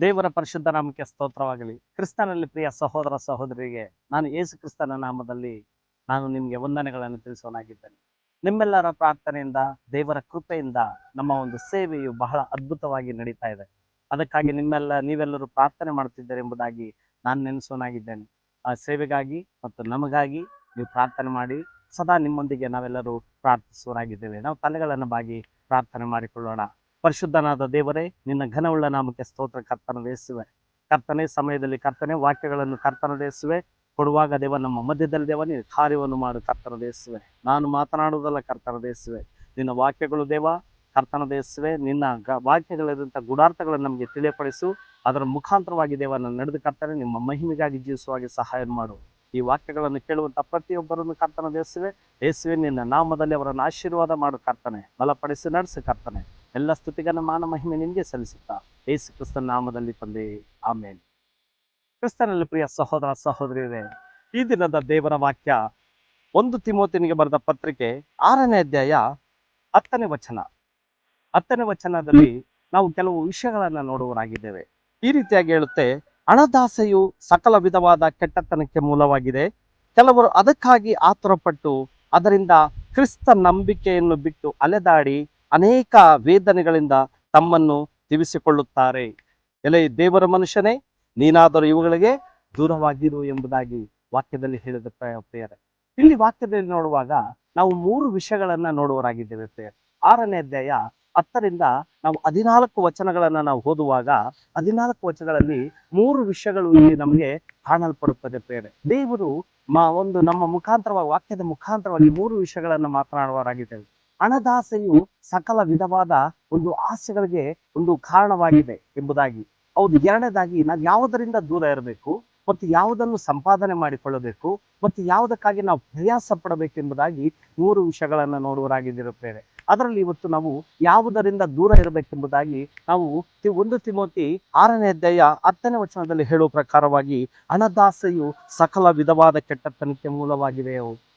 ದೇವರ ಪರಿಶುದ್ಧ ನಾಮಕ್ಕೆ ಸ್ತೋತ್ರವಾಗಲಿ. ಕ್ರಿಸ್ತನಲ್ಲಿ ಪ್ರಿಯ ಸಹೋದರ ಸಹೋದರಿಗೆ, ನಾನು ಯೇಸು ಕ್ರಿಸ್ತನ ನಾಮದಲ್ಲಿ ನಾನು ನಿಮಗೆ ವಂದನೆಗಳನ್ನು ತಿಳಿಸೋನಾಗಿದ್ದೇನೆ. ನಿಮ್ಮೆಲ್ಲರ ಪ್ರಾರ್ಥನೆಯಿಂದ, ದೇವರ ಕೃಪೆಯಿಂದ ನಮ್ಮ ಒಂದು ಸೇವೆಯು ಬಹಳ ಅದ್ಭುತವಾಗಿ ನಡೀತಾ ಇದೆ. ಅದಕ್ಕಾಗಿ ನಿಮ್ಮೆಲ್ಲ, ನೀವೆಲ್ಲರೂ ಪ್ರಾರ್ಥನೆ ಮಾಡುತ್ತಿದ್ದೀರಿ ಎಂಬುದಾಗಿ ನಾನು ನೆನೆಸೋನಾಗಿದ್ದೇನೆ. ಆ ಸೇವೆಗಾಗಿ ಮತ್ತು ನಮಗಾಗಿ ನೀವು ಪ್ರಾರ್ಥನೆ ಮಾಡಿ, ಸದಾ ನಿಮ್ಮೊಂದಿಗೆ ನಾವೆಲ್ಲರೂ ಪ್ರಾರ್ಥಿಸುವರಾಗಿದ್ದೇವೆ ನಾವು ತಲೆಗಳನ್ನು ಬಾಗಿ ಪ್ರಾರ್ಥನೆ ಮಾಡಿಕೊಳ್ಳೋಣ. ಪರಿಶುದ್ಧನಾದ ದೇವರೇ, ನಿನ್ನ ಘನವುಳ್ಳ ನಾಮಕ್ಕೆ ಸ್ತೋತ್ರ. ಕರ್ತನ ದೇಸುವೆ, ಕರ್ತನೆ ಸಮಯದಲ್ಲಿ ಕರ್ತನೆ ವಾಕ್ಯಗಳನ್ನು ಕರ್ತನ ದೇಸುವೆ. ಕೊಡುವಾಗ ದೇವ, ನಮ್ಮ ಮಧ್ಯದಲ್ಲಿ ದೇವ, ನೀನು ಕಾರ್ಯವನ್ನು ಮಾಡು. ಕರ್ತನ ದೇಸುವೆ, ನಾನು ಮಾತನಾಡುವುದಲ್ಲ, ಕರ್ತನ ದೇಸುವೆ. ನಿನ್ನ ವಾಕ್ಯಗಳು ದೇವ, ಕರ್ತನ ದೇಸುವೆ. ನಿನ್ನ ಗ ವಾಕ್ಯಗಳಿರುವಂಥ ಗುಡಾರ್ಥಗಳನ್ನು ನಮಗೆ ತಿಳಿಯಪಡಿಸು. ಅದರ ಮುಖಾಂತರವಾಗಿ ದೇವನ ನಡೆದು ಕರ್ತನೆ, ನಿಮ್ಮ ಮಹಿಮೆಗಾಗಿ ಜೀವಿಸುವಾಗಿ ಸಹಾಯ ಮಾಡು. ಈ ವಾಕ್ಯಗಳನ್ನು ಕೇಳುವಂಥ ಪ್ರತಿಯೊಬ್ಬರನ್ನು ಕರ್ತನ ದೇಸುವೆ. ಯೇಸುವೆ ನಿನ್ನ ನಾಮದಲ್ಲಿ ಅವರನ್ನು ಆಶೀರ್ವಾದ ಮಾಡು ಕರ್ತನೆ. ಬಲಪಡಿಸಿ, ನಡೆಸು ಕರ್ತನೆ. ಎಲ್ಲ ಸ್ತುತಿಗನ ಮಾನ ಮಹಿಮೆ ನಿಮಗೆ ಸಲ್ಲಿಸುತ್ತಾ. ಯೇಸು ಕ್ರಿಸ್ತನ ನಾಮದಲ್ಲಿ ತಂದೆ. ಆಮೇಲೆ ಕ್ರಿಸ್ತನಲ್ಲಿ ಪ್ರಿಯ ಸಹೋದರ ಸಹೋದರಿಯರೇ, ಈ ದಿನದ ದೇವರ ವಾಕ್ಯ ಒಂದು ತಿಮೋತಿನಿಗೆ ಬರೆದ ಪತ್ರಿಕೆ ಆರನೇ ಅಧ್ಯಾಯ ಹತ್ತನೇ ವಚನ. ಹತ್ತನೇ ವಚನದಲ್ಲಿ ನಾವು ಕೆಲವು ವಿಷಯಗಳನ್ನ ನೋಡುವರಾಗಿದ್ದೇವೆ ಈ ರೀತಿಯಾಗಿ ಹೇಳುತ್ತೆ, ಹಣದಾಸೆಯು ಸಕಲ ವಿಧವಾದ ಕೆಟ್ಟತನಕ್ಕೆ ಮೂಲವಾಗಿದೆ. ಕೆಲವರು ಅದಕ್ಕಾಗಿ ಆತುರಪಟ್ಟು ಅದರಿಂದ ಕ್ರಿಸ್ತ ನಂಬಿಕೆಯನ್ನು ಬಿಟ್ಟು ಅಲೆದಾಡಿ ಅನೇಕ ವೇದನೆಗಳಿಂದ ತಮ್ಮನ್ನು ತಿವಿಸಿಕೊಳ್ಳುತ್ತಾರೆ. ಎಲೆ, ದೇವರ ಮನುಷ್ಯನೇ, ನೀನಾದರೂ ಇವುಗಳಿಗೆ ದೂರವಾಗಿರು ಎಂಬುದಾಗಿ ವಾಕ್ಯದಲ್ಲಿ ಹೇಳಿದ ಪ್ರಿಯ- ಪ್ರಿಯರೇ ಇಲ್ಲಿ ವಾಕ್ಯದಲ್ಲಿ ನೋಡುವಾಗ ನಾವು ಮೂರು ವಿಷಯಗಳನ್ನ ನೋಡುವರಾಗಿದ್ದೇವೆ ಪ್ರಿಯರೇ. ಆರನೇ ಅಧ್ಯಾಯ ಹತ್ತರಿಂದ ನಾವು ಹದಿನಾಲ್ಕು ವಚನಗಳನ್ನ ನಾವು ಓದುವಾಗ ಹದಿನಾಲ್ಕು ವಚನಗಳಲ್ಲಿ ಮೂರು ವಿಷಯಗಳು ಇಲ್ಲಿ ನಮಗೆ ಕಾಣಲ್ಪಡುತ್ತದೆ ಪ್ರೇರೆ ದೇವರು ಮಾ, ಒಂದು ನಮ್ಮ ಮುಖಾಂತರವಾಗಿ, ವಾಕ್ಯದ ಮುಖಾಂತರವಾಗಿ ಮೂರು ವಿಷಯಗಳನ್ನ ಮಾತನಾಡುವರಾಗಿದ್ದೇವೆ ಹಣದಾಸೆಯು ಸಕಲ ವಿಧವಾದ ಒಂದು ಆಸೆಗಳಿಗೆ ಒಂದು ಕಾರಣವಾಗಿದೆ ಎಂಬುದಾಗಿ. ಹೌದು, ಎರಡನೇದಾಗಿ ನಾವು ಯಾವುದರಿಂದ ದೂರ ಇರಬೇಕು ಮತ್ತು ಯಾವುದನ್ನು ಸಂಪಾದನೆ ಮಾಡಿಕೊಳ್ಳಬೇಕು ಮತ್ತು ಯಾವುದಕ್ಕಾಗಿ ನಾವು ಪ್ರಯಾಸ ಪಡಬೇಕೆಂಬುದಾಗಿ ಮೂರು ವಿಷಯಗಳನ್ನು ನೋಡುವರಾಗಿದ್ದಿರುತ್ತೇವೆ ಅದರಲ್ಲಿ ಇವತ್ತು ನಾವು ಯಾವುದರಿಂದ ದೂರ ಇರಬೇಕೆಂಬುದಾಗಿ ನಾವು ಒಂದು ತಿಮೋತಿ ಆರನೇ ಅಧ್ಯಾಯ ಹತ್ತನೇ ವಚನದಲ್ಲಿ ಹೇಳುವ ಪ್ರಕಾರವಾಗಿ ಹಣದಾಸೆಯು ಸಕಲ ವಿಧವಾದ ಕೆಟ್ಟತನಕ್ಕೆ ಮೂಲವಾಗಿದೆ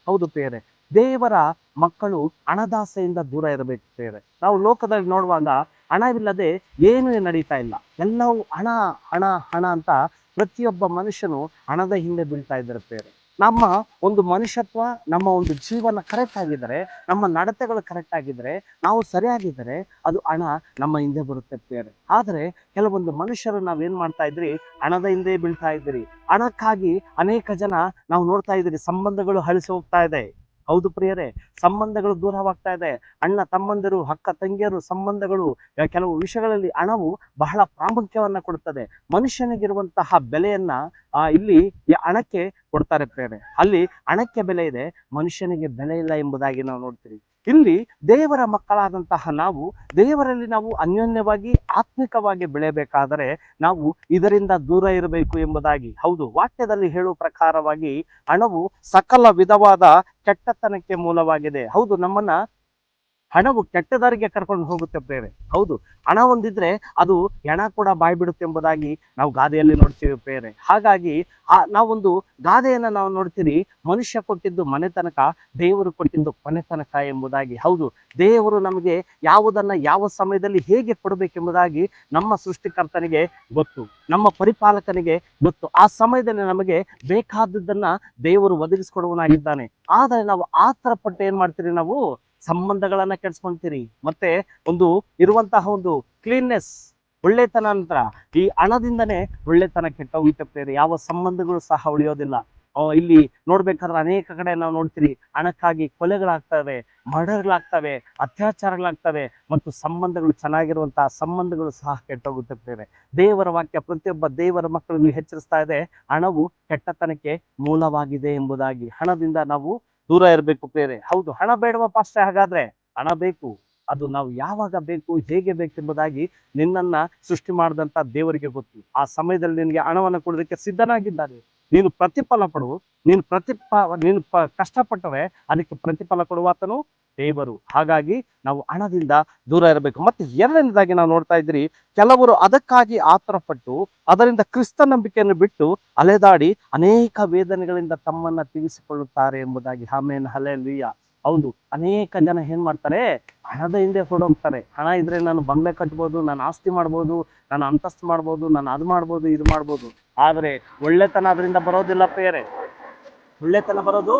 ಹೌದು ಪ್ರಿಯರೇ ದೇವರ ಮಕ್ಕಳು ಹಣದಾಸೆಯಿಂದ ದೂರ ಇರಬೇಕು ಪ್ರಿಯರೇ ನಾವು ಲೋಕದಲ್ಲಿ ನೋಡುವಾಗ ಹಣವಿಲ್ಲದೆ ಏನೂ ನಡೀತಾ ಇಲ್ಲ. ಎಲ್ಲವೂ ಹಣ ಹಣ ಹಣ ಅಂತ ಪ್ರತಿಯೊಬ್ಬ ಮನುಷ್ಯನು ಹಣದ ಹಿಂದೆ ಬೀಳ್ತಾ ಇದ್ದಾರೆ ಪ್ರಿಯರೇ ನಮ್ಮ ಒಂದು ಮನುಷ್ಯತ್ವ, ನಮ್ಮ ಒಂದು ಜೀವನ ಕರೆಕ್ಟ್ ಆಗಿದ್ದರೆ, ನಮ್ಮ ನಡತೆಗಳು ಕರೆಕ್ಟ್ ಆಗಿದ್ರೆ ನಾವು ಸರಿಯಾಗಿದ್ದರೆ ಅದು ಹಣ ನಮ್ಮ ಹಿಂದೆ ಬರುತ್ತೆ ಆದರೆ ಕೆಲವೊಂದು ಮನುಷ್ಯರು ನಾವೇನು ಮಾಡ್ತಾ ಇದ್ರಿ? ಹಣದ ಹಿಂದೆ ಬೀಳ್ತಾ ಇದ್ರಿ ಹಣಕ್ಕಾಗಿ ಅನೇಕ ಜನ ನಾವು ನೋಡ್ತಾ ಇದ್ರಿ ಸಂಬಂಧಗಳು ಹಳಿಸಿ ಹೋಗ್ತಾ ಇದೆ. ಹೌದು ಪ್ರಿಯರೇ, ಸಂಬಂಧಗಳು ದೂರವಾಗ್ತಾ ಇದೆ. ಅಣ್ಣ, ತಮ್ಮಂದಿರು, ಅಕ್ಕ, ತಂಗಿಯರು, ಸಂಬಂಧಗಳು ಕೆಲವು ವಿಷಯಗಳಲ್ಲಿ ಹಣವು ಬಹಳ ಪ್ರಾಮುಖ್ಯವನ್ನ ಕೊಡುತ್ತದೆ. ಮನುಷ್ಯನಿಗಿರುವಂತಹ ಬೆಲೆಯನ್ನ, ಆ, ಇಲ್ಲಿ ಹಣಕ್ಕೆ ಕೊಡ್ತಾರೆ ಪ್ರಿಯರೇ. ಅಲ್ಲಿ ಹಣಕ್ಕೆ ಬೆಲೆ ಇದೆ, ಮನುಷ್ಯನಿಗೆ ಬೆಲೆ ಇಲ್ಲ ಎಂಬುದಾಗಿ ನಾವು ನೋಡ್ತೀವಿ. ಇಲ್ಲಿ ದೇವರ ಮಕ್ಕಳಾದಂತಹ ನಾವು, ದೇವರಲ್ಲಿ ನಾವು ಅನ್ಯೋನ್ಯವಾಗಿ, ಆತ್ಮಿಕವಾಗಿ ಬೆಳೆಯಬೇಕಾದರೆ ನಾವು ಇದರಿಂದ ದೂರ ಇರಬೇಕು ಎಂಬುದಾಗಿ. ಹೌದು, ವಾಕ್ಯದಲ್ಲಿ ಹೇಳುವ ಪ್ರಕಾರವಾಗಿ ಹಣವು ಸಕಲ ವಿಧವಾದ ಕೆಟ್ಟತನಕ್ಕೆ ಮೂಲವಾಗಿದೆ. ಹೌದು, ನಮ್ಮನ್ನ ಹಣವು ಕೆಟ್ಟದಾರಿಗೆ ಕರ್ಕೊಂಡು ಹೋಗುತ್ತೆ ಪ್ರೇರೆ. ಹೌದು, ಹಣ ಒಂದಿದ್ರೆ ಅದು ಹೆಣ ಕೂಡ ಬಾಯಿ ಬಿಡುತ್ತೆ ಎಂಬುದಾಗಿ ನಾವು ಗಾದೆಯಲ್ಲಿ ನೋಡ್ತೀವಿ ಪ್ರೇರೆ. ಹಾಗಾಗಿ ಆ, ನಾವೊಂದು ಗಾದೆಯನ್ನು ನಾವು ನೋಡ್ತೀರಿ, ಮನುಷ್ಯ ಕೊಟ್ಟಿದ್ದು ಮನೆ ತನಕ, ದೇವರು ಕೊಟ್ಟಿದ್ದು ಕೊನೆ ತನಕ ಎಂಬುದಾಗಿ. ಹೌದು, ದೇವರು ನಮಗೆ ಯಾವುದನ್ನ ಯಾವ ಸಮಯದಲ್ಲಿ ಹೇಗೆ ಕೊಡಬೇಕೆಂಬುದಾಗಿ ನಮ್ಮ ಸೃಷ್ಟಿಕರ್ತನಿಗೆ ಗೊತ್ತು, ನಮ್ಮ ಪರಿಪಾಲಕನಿಗೆ ಗೊತ್ತು. ಆ ಸಮಯದಲ್ಲಿ ನಮಗೆ ಬೇಕಾದದ್ದನ್ನ ದೇವರು ಒದಗಿಸ್ಕೊಡುವನಾಗಿದ್ದಾನೆ ಆದರೆ ನಾವು ಆತರ ಪಟ್ಟು ಏನ್ ಮಾಡ್ತೀರಿ ನಾವು? ಸಂಬಂಧಗಳನ್ನ ಕೆಡ್ಸ್ಕೊಂತೀರಿ. ಮತ್ತೆ ಒಂದು ಇರುವಂತಹ ಒಂದು ಕ್ಲೀನ್ನೆಸ್ ಒಳ್ಳೆತನ ನಂತರ ಈ ಹಣದಿಂದನೇ ಒಳ್ಳೆತನ ಕೆಟ್ಟೋಗಿರ್ತೇವೆ ಯಾವ ಸಂಬಂಧಗಳು ಸಹ ಉಳಿಯೋದಿಲ್ಲ. ಇಲ್ಲಿ ನೋಡ್ಬೇಕಾದ್ರೆ ಅನೇಕ ಕಡೆ ನಾವು ನೋಡ್ತೀರಿ, ಹಣಕ್ಕಾಗಿ ಕೊಲೆಗಳಾಗ್ತವೆ, ಮರ್ಡರ್ಗಳಾಗ್ತವೆ, ಅತ್ಯಾಚಾರಗಳಾಗ್ತವೆ, ಮತ್ತು ಸಂಬಂಧಗಳು ಚೆನ್ನಾಗಿರುವಂತಹ ಸಂಬಂಧಗಳು ಸಹ ಕೆಟ್ಟೋಗುತ್ತಿರ್ತೇವೆ ದೇವರ ವಾಕ್ಯ ಪ್ರತಿಯೊಬ್ಬ ದೇವರ ಮಕ್ಕಳಿಗೆ ಎಚ್ಚರಿಸ್ತಾ ಇದೆ, ಹಣವು ಕೆಟ್ಟತನಕ್ಕೆ ಮೂಲವಾಗಿದೆ ಎಂಬುದಾಗಿ. ಹಣದಿಂದ ನಾವು ದೂರ ಇರಬೇಕು ಪ್ರೇರೆ ಹೌದು, ಹಣ ಬೇಡವ ಪಾಸ್ಟ್? ಹಾಗಾದ್ರೆ ಹಣ ಬೇಕು. ಅದು ನಾವು ಯಾವಾಗ ಬೇಕು, ಹೇಗೆ ಬೇಕೆಂಬುದಾಗಿ ನಿನ್ನನ್ನ ಸೃಷ್ಟಿ ಮಾಡಿದಂತ ದೇವರಿಗೆ ಗೊತ್ತು. ಆ ಸಮಯದಲ್ಲಿ ನಿನಗೆ ಹಣವನ್ನು ಕೊಡೋದಕ್ಕೆ ಸಿದ್ಧನಾಗಿದ್ದಾನೆ ನೀನು ಪ್ರತಿಫಲ ಪಡು. ನೀನು ಪ್ರತಿಫ ನೀನು ಪ, ಕಷ್ಟಪಟ್ಟರೆ ಅದಕ್ಕೆ ಪ್ರತಿಫಲ ಕೊಡುವಾತನು ದೇವರು. ಹಾಗಾಗಿ ನಾವು ಹಣದಿಂದ ದೂರ ಇರಬೇಕು. ಮತ್ತೆ ಎರಡನೇದಾಗಿ ನಾವು ನೋಡ್ತಾ ಇದ್ರಿ ಕೆಲವರು ಅದಕ್ಕಾಗಿ ಆತರಪಟ್ಟು, ಅದರಿಂದ ಕ್ರಿಸ್ತ ನಂಬಿಕೆಯನ್ನು ಬಿಟ್ಟು ಅಲೆದಾಡಿ ಅನೇಕ ವೇದನೆಗಳಿಂದ ತಮ್ಮನ್ನ ತೀರಿಸಿಕೊಳ್ಳುತ್ತಾರೆ ಎಂಬುದಾಗಿ. ಆಮೇನ್ ಹಲೆ ಹೌದು, ಅನೇಕ ಜನ ಏನ್ ಮಾಡ್ತಾರೆ, ಹಣದ ಹಿಂದೆ ಹೊರಡೋಗ್ತಾರೆ ಹಣ ಇದ್ರೆ ನಾನು ಬಂಗ್ಲೆ ಕಟ್ಬೋದು, ನಾನು ಆಸ್ತಿ ಮಾಡ್ಬೋದು, ನಾನು ಅಂತಸ್ತು ಮಾಡ್ಬೋದು, ನಾನು ಅದು ಮಾಡ್ಬೋದು, ಇದು ಮಾಡ್ಬೋದು. ಆದ್ರೆ ಒಳ್ಳೆತನ ಅದರಿಂದ ಬರೋದಿಲ್ಲ ಪ್ರಿಯರೇ. ಒಳ್ಳೆತನ ಬರೋದು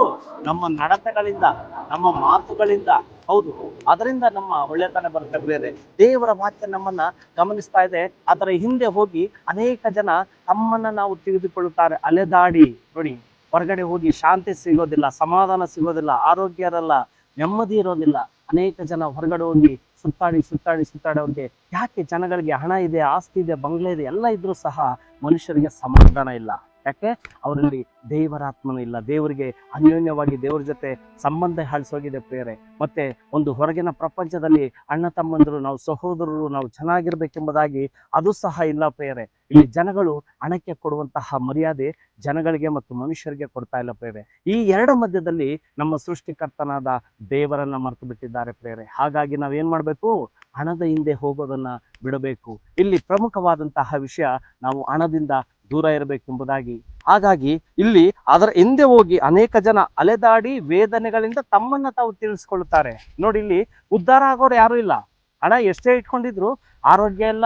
ನಮ್ಮ ನಡತೆಗಳಿಂದ, ನಮ್ಮ ಮಾತುಗಳಿಂದ. ಹೌದು. ಅದರಿಂದ ನಮ್ಮ ಒಳ್ಳೆತನ ಬರುತ್ತೆ ಬೇರೆ ದೇವರ ವಾಕ್ಯ ನಮ್ಮನ್ನ ಗಮನಿಸ್ತಾ ಇದೆ. ಅದರ ಹಿಂದೆ ಹೋಗಿ ಅನೇಕ ಜನ ತಮ್ಮನ್ನ ನಾವು ತಿಳಿದುಕೊಳ್ಳುತ್ತಾರೆ. ಅಲೆದಾಡಿ, ನೋಡಿ, ಹೊರಗಡೆ ಹೋಗಿ ಶಾಂತಿ ಸಿಗೋದಿಲ್ಲ, ಸಮಾಧಾನ ಸಿಗೋದಿಲ್ಲ, ಆರೋಗ್ಯ ಇರಲ್ಲ, ನೆಮ್ಮದಿ ಇರೋದಿಲ್ಲ. ಅನೇಕ ಜನ ಹೊರಗಡೆ ಹೋಗಿ ಸುತ್ತಾಡಿ ಸುತ್ತಾಡಿ ಸುತ್ತಾಡಿ ಅವ್ರಿಗೆ ಯಾಕೆ ಜನಗಳಿಗೆ ಹಣ ಇದೆ, ಆಸ್ತಿ ಇದೆ, ಬಂಗ್ಲೆ ಇದೆ, ಎಲ್ಲ ಇದ್ರೂ ಸಹ ಮನುಷ್ಯರಿಗೆ ಸಮಾಧಾನ ಇಲ್ಲ. ಯಾಕೆ? ಅವರಲ್ಲಿ ದೇವರ ಆತ್ಮನೂ ಇಲ್ಲ. ದೇವರಿಗೆ ಅನ್ಯೋನ್ಯವಾಗಿ ದೇವರ ಜೊತೆ ಸಂಬಂಧ ಹಾಳಿಸೋಗಿದೆ ಪ್ರೇರೆ ಮತ್ತೆ ಒಂದು ಹೊರಗಿನ ಪ್ರಪಂಚದಲ್ಲಿ ಅಣ್ಣ ತಮ್ಮಂದರು ನಾವು ಸಹೋದರರು ನಾವು ಚೆನ್ನಾಗಿರ್ಬೇಕೆಂಬುದಾಗಿ ಅದು ಸಹ ಇಲ್ಲ ಪ್ರೇರೆ ಇಲ್ಲಿ ಜನಗಳು ಹಣಕ್ಕೆ ಕೊಡುವಂತಹ ಮರ್ಯಾದೆ ಜನಗಳಿಗೆ ಮತ್ತು ಮನುಷ್ಯರಿಗೆ ಕೊಡ್ತಾ ಇಲ್ಲ ಪ್ರೇರೆ ಈ ಎರಡು ಮಧ್ಯದಲ್ಲಿ ನಮ್ಮ ಸೃಷ್ಟಿಕರ್ತನಾದ ದೇವರನ್ನ ಮರೆತು ಬಿಟ್ಟಿದ್ದಾರೆ ಪ್ರೇರೆ ಹಾಗಾಗಿ ನಾವೇನ್ ಮಾಡ್ಬೇಕು? ಹಣದ ಹಿಂದೆ ಹೋಗೋದನ್ನ ಬಿಡಬೇಕು. ಇಲ್ಲಿ ಪ್ರಮುಖವಾದಂತಹ ವಿಷಯ ನಾವು ಹಣದಿಂದ ದೂರ ಇರಬೇಕೆಂಬುದಾಗಿ. ಹಾಗಾಗಿ ಇಲ್ಲಿ ಅದರ ಹಿಂದೆ ಹೋಗಿ ಅನೇಕ ಜನ ಅಲೆದಾಡಿ ವೇದನೆಗಳಿಂದ ತಮ್ಮನ್ನ ತಾವು ತಿಳಿಸ್ಕೊಳ್ಳುತ್ತಾರೆ ನೋಡಿ ಇಲ್ಲಿ ಉದ್ಧಾರ ಆಗೋರು ಯಾರು ಇಲ್ಲ. ಹಣ ಎಷ್ಟೇ ಇಟ್ಕೊಂಡಿದ್ರು ಆರೋಗ್ಯ ಇಲ್ಲ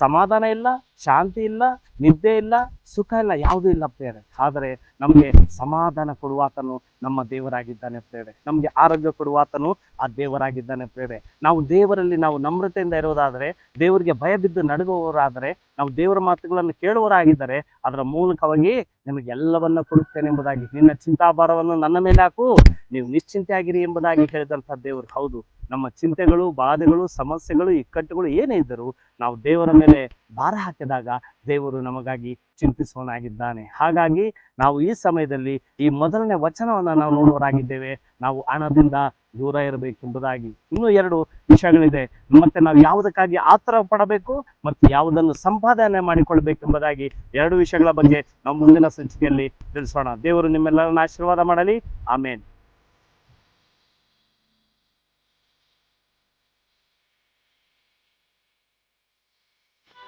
ಸಮಾಧಾನ ಇಲ್ಲ, ಶಾಂತಿ ಇಲ್ಲ, ನಿದ್ದೆ ಇಲ್ಲ, ಸುಖ ಇಲ್ಲ, ಯಾವುದೂ ಇಲ್ಲ ಪ್ರೇರೆ ಆದರೆ ನಮಗೆ ಸಮಾಧಾನ ಕೊಡುವಾತನು ನಮ್ಮ ದೇವರಾಗಿದ್ದಾನೆ ಪ್ರೇರೆ ನಮಗೆ ಆರೋಗ್ಯ ಕೊಡುವಾತನು ಆ ದೇವರಾಗಿದ್ದಾನೆ ಪ್ರೇರೆ ನಾವು ದೇವರಲ್ಲಿ ನಾವು ನಮ್ರತೆಯಿಂದ ಇರೋದಾದರೆ, ದೇವರಿಗೆ ಭಯ ಬಿದ್ದು ನಡುಗುವವರಾದರೆ, ನಾವು ದೇವರ ಮಾತುಗಳನ್ನು ಕೇಳುವವರಾಗಿದ್ದರೆ, ಅದರ ಮೂಲಕವಾಗಿ ನಿಮಗೆ ಎಲ್ಲವನ್ನ ಕೊಡುತ್ತೇನೆ ಎಂಬುದಾಗಿ, ನಿನ್ನ ಚಿಂತಾಭಾರವನ್ನು ನನ್ನ ಮೇಲೆ ಹಾಕು, ನೀವು ನಿಶ್ಚಿಂತೆಯಾಗಿರಿ ಎಂಬುದಾಗಿ ಹೇಳಿದಂಥ ದೇವರು. ಹೌದು. ನಮ್ಮ ಚಿಂತೆಗಳು, ಬಾಧೆಗಳು, ಸಮಸ್ಯೆಗಳು ಇಕ್ಕಟ್ಟುಗಳು ಏನೇ ಇದ್ದರೂ ನಾವು ದೇವರ ಮೇಲೆ ಭಾರ ಹಾಕಿದಾಗ ದೇವರು ನಮಗಾಗಿ ಚಿಂತಿಸುವನಾಗಿದ್ದಾನೆ ಹಾಗಾಗಿ ನಾವು ಈ ಸಮಯದಲ್ಲಿ ಈ ಮೊದಲನೇ ವಚನವನ್ನು ನಾವು ನೋಡುವರಾಗಿದ್ದೇವೆ ನಾವು ಹಣದಿಂದ ದೂರ ಇರಬೇಕೆಂಬುದಾಗಿ. ಇನ್ನೂ ಎರಡು ವಿಷಯಗಳಿದೆ. ಮತ್ತೆ ನಾವು ಯಾವುದಕ್ಕಾಗಿ ಆತರ ಪಡಬೇಕು ಮತ್ತು ಯಾವುದನ್ನು ಸಂಪಾದನೆ ಮಾಡಿಕೊಳ್ಬೇಕೆಂಬುದಾಗಿ ಎರಡು ವಿಷಯಗಳ ಬಗ್ಗೆ ನಾವು ಮುಂದಿನ ಸಂಚಿಕೆಯಲ್ಲಿ ತಿಳಿಸೋಣ. ದೇವರು ನಿಮ್ಮೆಲ್ಲರನ್ನ ಆಶೀರ್ವಾದ ಮಾಡಲಿ. ಆಮೇನ್.